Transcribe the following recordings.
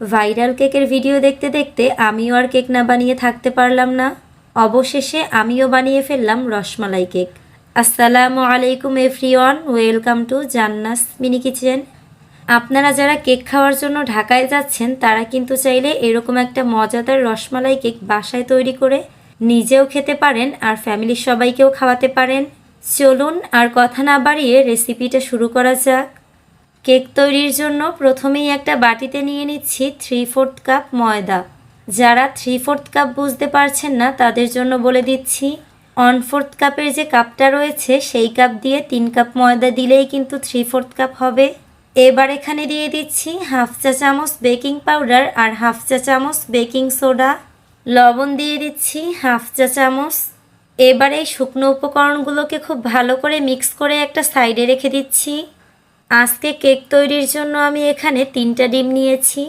Viral কেকের video দেখতে দেখতে আমিও আর কেক না বানিয়ে থাকতে পারলাম না। অবশেষে আমিও বানিয়ে ফেললাম রসমালাই কেক। আসসালামু আলাইকুম everyone, welcome to Jannas mini kitchen. আপনারা যারা কেক খাওয়ার জন্য ঢাকায় যাচ্ছেন, তারা কিন্তু চাইলে এরকম একটা মজাদার রসমালাই কেক বাসায় তৈরি করে নিজেও খেতে পারেন আর ফ্যামিলির সবাইকেও খাওয়াতে পারেন। চলুন আর কথা না বাড়িয়ে রেসিপিটা শুরু করা যাক। কেক তৈরির জন্য প্রথমেই একটা বাটিতে নিয়ে নিচ্ছি থ্রি ফোর্থ কাপ ময়দা। যারা থ্রি ফোর্থ কাপ বুঝতে পারছেন না, তাদের জন্য বলে দিচ্ছি ওয়ান ফোর্থ কাপের যে কাপটা রয়েছে, সেই কাপ দিয়ে তিন কাপ ময়দা দিলেই কিন্তু থ্রি ফোর্থ কাপ হবে। এবার এখানে দিয়ে দিচ্ছি হাফ চা চামচ বেকিং পাউডার আর হাফ চা চামচ বেকিং সোডা। লবণ দিয়ে দিচ্ছি হাফ চা চামচ। এবার এই শুকনো উপকরণগুলোকে খুব ভালো করে মিক্স করে একটা সাইডে রেখে দিচ্ছি। আজকে কেক তৈরির জন্য আমি এখানে তিনটা ডিম নিয়েছি,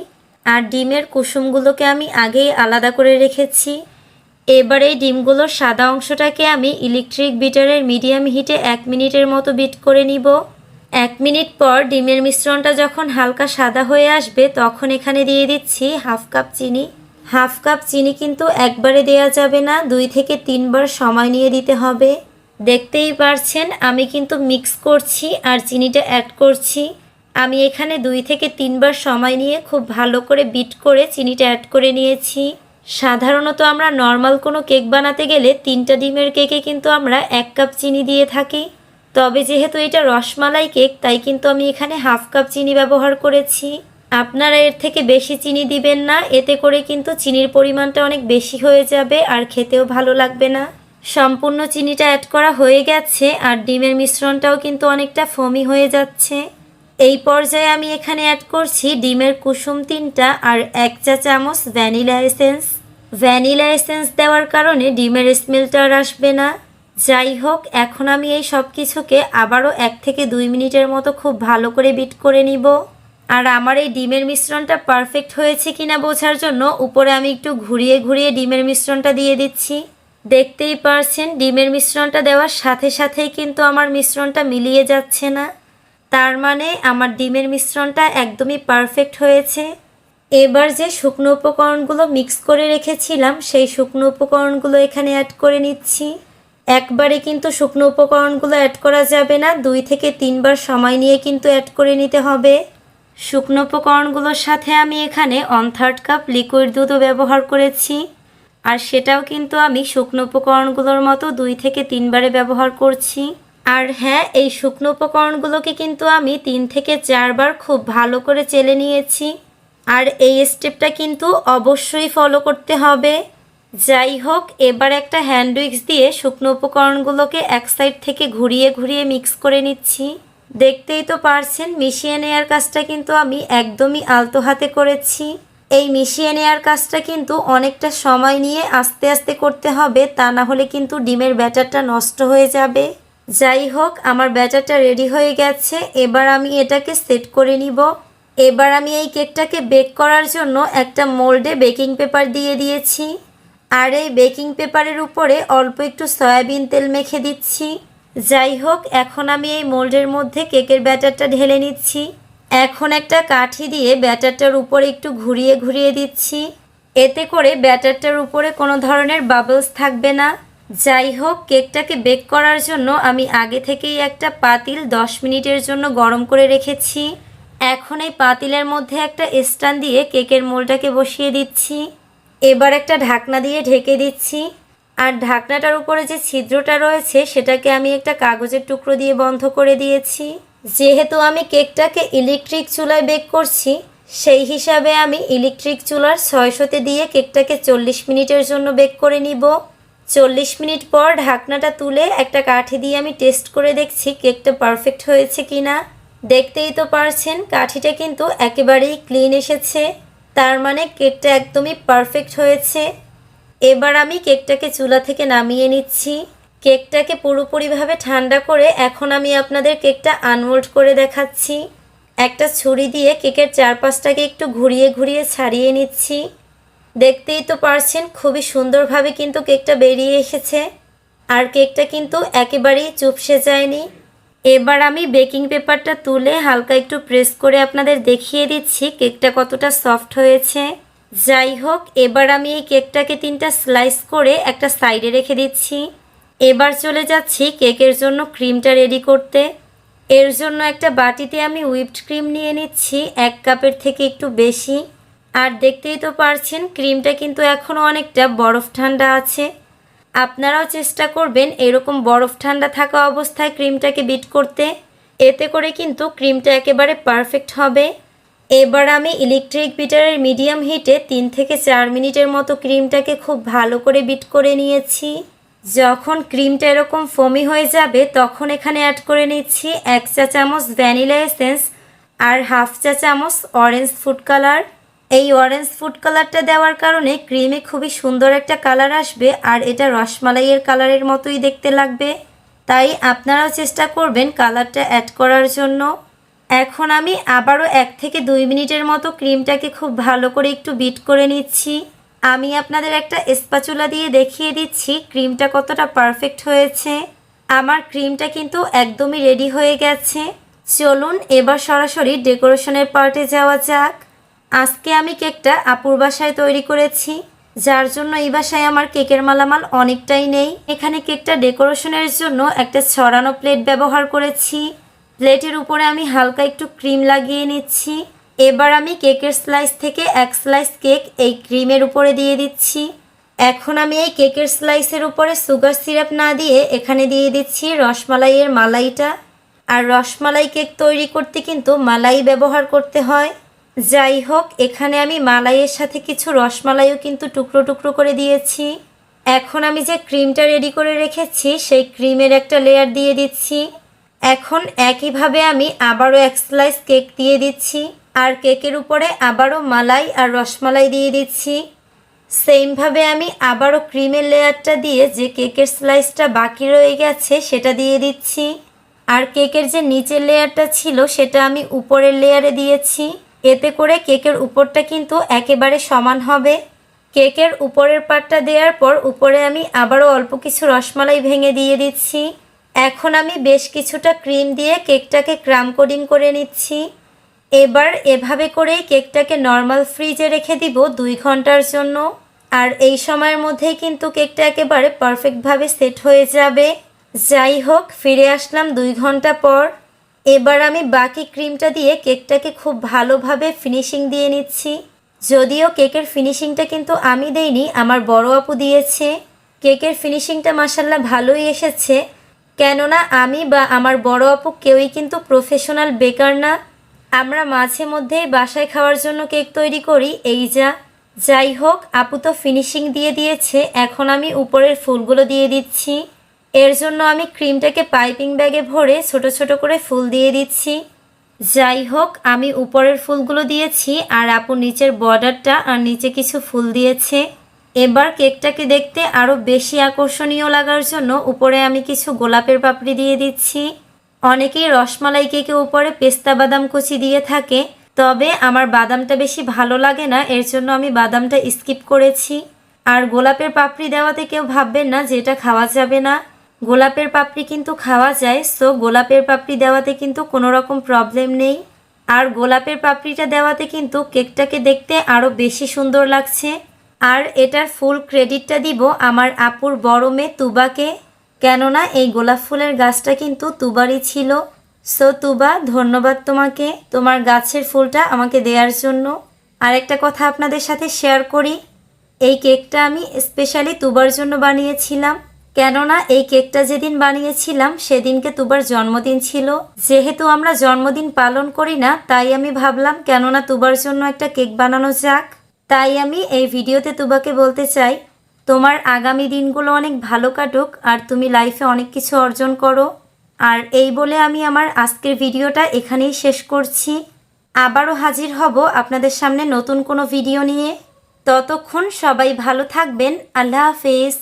আর ডিমের কুসুমগুলোকে আমি আগেই আলাদা করে রেখেছি। এবার এই ডিমগুলোর সাদা অংশটাকে আমি ইলেকট্রিক বিটারের মিডিয়াম হিটে এক মিনিটের মতো বিট করে নিব। এক মিনিট পর ডিমের মিশ্রণটা যখন হালকা সাদা হয়ে আসবে, তখন এখানে দিয়ে দিচ্ছি হাফ কাপ চিনি। হাফ কাপ চিনি কিন্তু একবারে দেয়া যাবে না, দুই থেকে তিনবার সময় নিয়ে দিতে হবে। দেখতেই পারছেন, আমি কিন্তু মিক্স করছি আর চিনিটা অ্যাড করছি। আমি এখানে দুই থেকে তিনবার সময় নিয়ে খুব ভালো করে বিট করে চিনিটা অ্যাড করে নিয়েছি। সাধারণত আমরা নর্মাল কোনো কেক বানাতে গেলে তিনটা ডিমের কেকে কিন্তু আমরা এক কাপ চিনি দিয়ে থাকি। তবে যেহেতু এটা রসমালাই কেক তাই কিন্তু আমি এখানে হাফ কাপ চিনি ব্যবহার করেছি। আপনারা এর থেকে বেশি চিনি দিবেন না, এতে করে কিন্তু চিনির পরিমাণটা অনেক বেশি হয়ে যাবে আর খেতেও ভালো লাগবে না। সম্পূর্ণ চিনিটা অ্যাড করা হয়ে গেছে আর ডিমের মিশ্রণটাও কিন্তু অনেকটা ফমি হয়ে যাচ্ছে। এই পর্যায়ে আমি এখানে অ্যাড করছি ডিমের কুসুম তিনটা আর এক চা চামচ ভ্যানিলা এসেন্স ভ্যানিলা এসেন্স দেওয়ার কারণে ডিমের স্মেলটা আর আসবে না। যাই হোক, এখন আমি এই সব কিছুকে আবারও এক থেকে দুই মিনিটের মতো খুব ভালো করে বিট করে নিব। আর আমার এই ডিমের মিশ্রণটা পারফেক্ট হয়েছে কিনা বোঝার জন্য উপরে আমি একটু ঘুরিয়ে ঘুরিয়ে ডিমের মিশ্রণটা দিয়ে দিচ্ছি। দেখতেই পারছেন, ডিমের মিশ্রণটা দেওয়ার সাথে সাথেই কিন্তু আমার মিশ্রণটা মিলিয়ে যাচ্ছে না। তার মানে আমার ডিমের মিশ্রণটা একদমই পারফেক্ট হয়েছে। এবার যে শুকনো উপকরণগুলো মিক্স করে রেখেছিলাম, সেই শুকনো উপকরণগুলো এখানে অ্যাড করে নিচ্ছি। একবারে কিন্তু শুকনো উপকরণগুলো অ্যাড করা যাবে না, দুই থেকে তিনবার সময় নিয়ে কিন্তু অ্যাড করে নিতে হবে। শুকনো উপকরণগুলোর সাথে আমি এখানে ওয়ান থার্ড কাপ লিকুইড দুধও ব্যবহার করেছি। আর সেটাও কিন্তু আমি শুকনো উপকরণগুলোর মতো দুই থেকে তিনবারে ব্যবহার করছি। আর হ্যাঁ এই শুকনো উপকরণগুলোকে কিন্তু আমি তিন থেকে চারবার খুব ভালো করে চেলে নিয়েছি। আর এই স্টেপটা কিন্তু অবশ্যই ফলো করতে হবে। যাই হোক, এবার একটা হ্যান্ড উইক্স দিয়ে শুকনো উপকরণগুলোকে এক সাইড থেকে ঘুরিয়ে ঘুরিয়ে মিক্স করে নিচ্ছি। দেখতেই তো পারছেন, মিশিয়ে নেওয়ার কাজটা কিন্তু আমি একদমই আলতো হাতে করেছি। এই মিশিয়ে নেওয়ার কাজটা কিন্তু অনেকটা সময় নিয়ে আস্তে আস্তে করতে হবে, তা না হলে কিন্তু ডিমের ব্যাটারটা নষ্ট হয়ে যাবে। যাই হোক, আমার ব্যাটারটা রেডি হয়ে গেছে, এবার আমি এটাকে সেট করে নিব। এবার আমি এই কেকটাকে বেক করার জন্য একটা মোল্ডে বেকিং পেপার দিয়ে দিয়েছি। আর এই বেকিং পেপারের উপরে অল্প একটু সয়াবিন তেল মেখে দিচ্ছি। যাই হোক, এখন আমি এই মোল্ডের মধ্যে কেকের ব্যাটারটা ঢেলে নিচ্ছি। এখন একটা কাঠি দিয়ে ব্যাটারটার উপরে একটু ঘুরিয়ে ঘুরিয়ে দিচ্ছি। এতে করে ব্যাটারটার উপরে কোনো ধরনের বাবলস থাকবে না। যাই হোক, কেকটাকে বেক করার জন্য আমি আগে থেকেই একটা পাতিল 10 মিনিটের জন্য গরম করে রেখেছি। এখন এই পাতিলের মধ্যে একটা স্ট্যান্ড দিয়ে কেকের মোলটাকে বসিয়ে দিচ্ছি। এবার একটা ঢাকনা দিয়ে ঢেকে দিচ্ছি। আর ঢাকনাটার উপরে যে ছিদ্রটা রয়েছে, সেটাকে আমি একটা কাগজের টুকরো দিয়ে বন্ধ করে দিয়েছি। যেহেতু আমি কেকটাকে ইলেকট্রিক চুলায় বেক করছি, সেই হিসাবে আমি ইলেকট্রিক চুলার ছয়শোতে দিয়ে কেকটাকে চল্লিশ মিনিটের জন্য বেক করে নিব। চল্লিশ মিনিট পর ঢাকনাটা তুলে একটা কাঠি দিয়ে আমি টেস্ট করে দেখছি কেকটা পারফেক্ট হয়েছে কি না দেখতেই তো পারছেন, কাঠিটা কিন্তু একেবারেই ক্লিন এসেছে। তার মানে কেকটা একদমই পারফেক্ট হয়েছে। এবার আমি কেকটাকে চুলা থেকে নামিয়ে নিচ্ছি। কেকটাকে পুরোপুরিভাবে ঠান্ডা করে এখন আমি আপনাদের কেকটা আনমোল্ড করে দেখাচ্ছি। একটা ছুরি দিয়ে কেকের চারপাশটাকে একটু ঘুরিয়ে ঘুরিয়ে ছাড়িয়ে নিচ্ছি। দেখতেই তো পারছেন, খুবই সুন্দরভাবে কিন্তু কেকটা বেরিয়ে এসেছে। আর কেকটা কিন্তু একেবারেই চুপসে যায়নি। এবার আমি বেকিং পেপারটা তুলে হালকা একটু প্রেস করে আপনাদের দেখিয়ে দিচ্ছি কেকটা কতটা সফট হয়েছে। যাই হোক, এবার আমি এই কেকটাকে তিনটা স্লাইস করে একটা সাইডে রেখে দিচ্ছি। এবার চলে যাচ্ছি কেকের জন্য ক্রিমটা রেডি করতে। এর জন্য একটা বাটিতে আমি হুইপড ক্রিম নিয়ে নিচ্ছি, এক কাপের থেকে একটু বেশি। আর দেখতেই তো পারছেন, ক্রিমটা কিন্তু এখনও অনেকটা বরফ ঠান্ডা আছে। আপনারাও চেষ্টা করবেন এরকম বরফ ঠান্ডা থাকা অবস্থায় ক্রিমটাকে বিট করতে। এতে করে কিন্তু ক্রিমটা একেবারে পারফেক্ট হবে। এবার আমি ইলেকট্রিক বিটারের মিডিয়াম হিটে তিন থেকে চার মিনিটের মতো ক্রিমটাকে খুব ভালো করে বিট করে নিয়েছি। যখন ক্রিমটা এরকম ফমি হয়ে যাবে, তখন এখানে অ্যাড করে নিচ্ছি এক চা চামচ ভ্যানিলা এসেন্স আর হাফ চা চামচ অরেঞ্জ ফুড কালার এই অরেঞ্জ ফুড কালারটা দেওয়ার কারণে ক্রিমে খুবই সুন্দর একটা কালার আসবে আর এটা রসমালাইয়ের কালারের মতোই দেখতে লাগবে। তাই আপনারাও চেষ্টা করবেন কালারটা অ্যাড করার জন্য। এখন আমি আবারও এক থেকে দুই মিনিটের মতো ক্রিমটাকে খুব ভালো করে একটু বিট করে নিচ্ছি। আমি আপনাদের একটা স্পাচুলা দিয়ে দেখিয়ে দিচ্ছি। ক্রিমটা কতটা পারফেক্ট হয়েছে। আমার ক্রিমটা কিন্তু একদমই রেডি হয়ে গেছে। চলুন এবার সরাসরি ডেকোরেশনের পার্টে যাওয়া যাক। আজকে আমি কেকটা আপুর বাসায় তৈরি করেছি, যার জন্য এই বাসায় আমার কেকের মালামাল অনেকটাই নেই। এখানে কেকটা ডেকোরেশনের জন্য একটা ছড়ানো প্লেট ব্যবহার করেছি। প্লেটের উপরে আমি হালকা একটু ক্রিম লাগিয়ে নিচ্ছি। এবার আমি কেকের স্লাইস থেকে এক স্লাইস কেক এই ক্রিমের উপরে দিয়ে দিচ্ছি। এখন আমি এই কেকের স্লাইসের উপরে সুগার সিরাপ না দিয়ে এখানে দিয়ে দিচ্ছি রসমালাইয়ের মালাইটা। আর রসমালাই কেক তৈরি করতে কিন্তু মালাই ব্যবহার করতে হয়। যাই হোক, এখানে আমি মালাইয়ের সাথে কিছু রসমালাইও কিন্তু টুকরো টুকরো করে দিয়েছি। এখন আমি যে ক্রিমটা রেডি করে রেখেছি, সেই ক্রিমের একটা লেয়ার দিয়ে দিচ্ছি। এখন একইভাবে আমি আবারও এক স্লাইস কেক দিয়ে দিচ্ছি। আর কেকের উপরে আবারও মালাই আর রসমালাই দিয়ে দিচ্ছি। সেমভাবে আমি আবারও ক্রিমের লেয়ারটা দিয়ে যে কেকের স্লাইসটা বাকি রয়ে গেছে, সেটা দিয়ে দিচ্ছি। আর কেকের যে নিচের লেয়ারটা ছিল, সেটা আমি উপরের লেয়ারে দিয়েছি। এতে করে কেকের উপরটা কিন্তু একেবারে সমান হবে। কেকের উপরের পাটটা দেওয়ার পর উপরে আমি আবারও অল্প কিছু রসমালাই ভেঙে দিয়ে দিচ্ছি। এখন আমি বেশ কিছুটা ক্রিম দিয়ে কেকটাকে ক্রাম কোডিং করে নিচ্ছি। এবার এভাবে করেই কেকটাকে নর্মাল ফ্রিজে রেখে দিব দুই ঘণ্টার জন্য। আর এই সময়ের মধ্যেই কিন্তু কেকটা একেবারে পারফেক্টভাবে সেট হয়ে যাবে। যাই হোক, ফিরে আসলাম দুই ঘণ্টা পর। এবার আমি বাকি ক্রিমটা দিয়ে কেকটাকে খুব ভালোভাবে ফিনিশিং দিয়ে নিচ্ছি। যদিও কেকের ফিনিশিংটা কিন্তু আমি দেইনি, আমার বড় আপু দিয়েছে। কেকের ফিনিশিংটা মাসাল্লাহ ভালোই এসেছে। কেননা আমি বা আমার বড় আপু কেউই কিন্তু প্রফেশনাল বেকার না। আমরা মাঝে মধ্যেই বাসায় খাওয়ার জন্য কেক তৈরি করি। এই যা, যাই হোক, আপু তো ফিনিশিং দিয়ে দিয়েছে। এখন আমি উপরের ফুলগুলো দিয়ে দিচ্ছি। এর জন্য আমি ক্রিমটাকে পাইপিং ব্যাগে ভরে ছোট ছোট করে ফুল দিয়ে দিচ্ছি। যাই হোক, আমি উপরের ফুলগুলো দিয়েছি আর আপু নিচের বর্ডারটা আর নিচে কিছু ফুল দিয়েছে। এবার কেকটাকে দেখতে আরও বেশি আকর্ষণীয় লাগার জন্য উপরে আমি কিছু গোলাপের পাপড়ি দিয়ে দিচ্ছি। অনেকেই রসমালাই কেকে উপরে পেস্তা বাদাম কুচি দিয়ে থাকে, তবে আমার বাদামটা বেশি ভালো লাগে না, এর জন্য আমি বাদামটা স্কিপ করেছি। আর গোলাপের পাপড়ি দেওয়াতে কেউ ভাববেন না যে এটা খাওয়া যাবে না। গোলাপের পাপড়ি কিন্তু খাওয়া যায়, সো গোলাপের পাপড়ি দেওয়াতে কিন্তু কোনো রকম প্রবলেম নেই। আর গোলাপের পাপড়িটা দেওয়াতে কিন্তু কেকটাকে দেখতে আরও বেশি সুন্দর লাগছে। আর এটার ফুল ক্রেডিটটা দিব আমার আপুর বড় মেয়ে তুবাকে। কেননা এই গোলাপ ফুলের গাছটা কিন্তু তুবারই ছিল। সো তুবা, ধন্যবাদ তোমাকে। তোমার গাছের ফুলটা আমাকে দেওয়ার জন্য। আর একটা কথা আপনাদের সাথে শেয়ার করি। এই কেকটা আমি স্পেশালি তুবার জন্য বানিয়েছিলাম। কেননা এই কেকটা যেদিন বানিয়েছিলাম, সেদিনকে তুবার জন্মদিন ছিল। যেহেতু আমরা জন্মদিন পালন করি না, তাই আমি ভাবলাম, কেননা তুবার জন্য একটা কেক বানানো যাক। তাই আমি এই ভিডিওতে তুবাকে বলতে চাই তোমার আগামী দিনগুলো অনেক ভালো কাটুক, আর তুমি লাইফে অনেক কিছু অর্জন করো। আর এই বলে আমি আমার আজকের ভিডিওটা এখানেই শেষ করছি। আবারও হাজির হব আপনাদের সামনে নতুন কোনো ভিডিও নিয়ে। ততক্ষণ সবাই ভালো থাকবেন। আল্লাহ হাফেজ।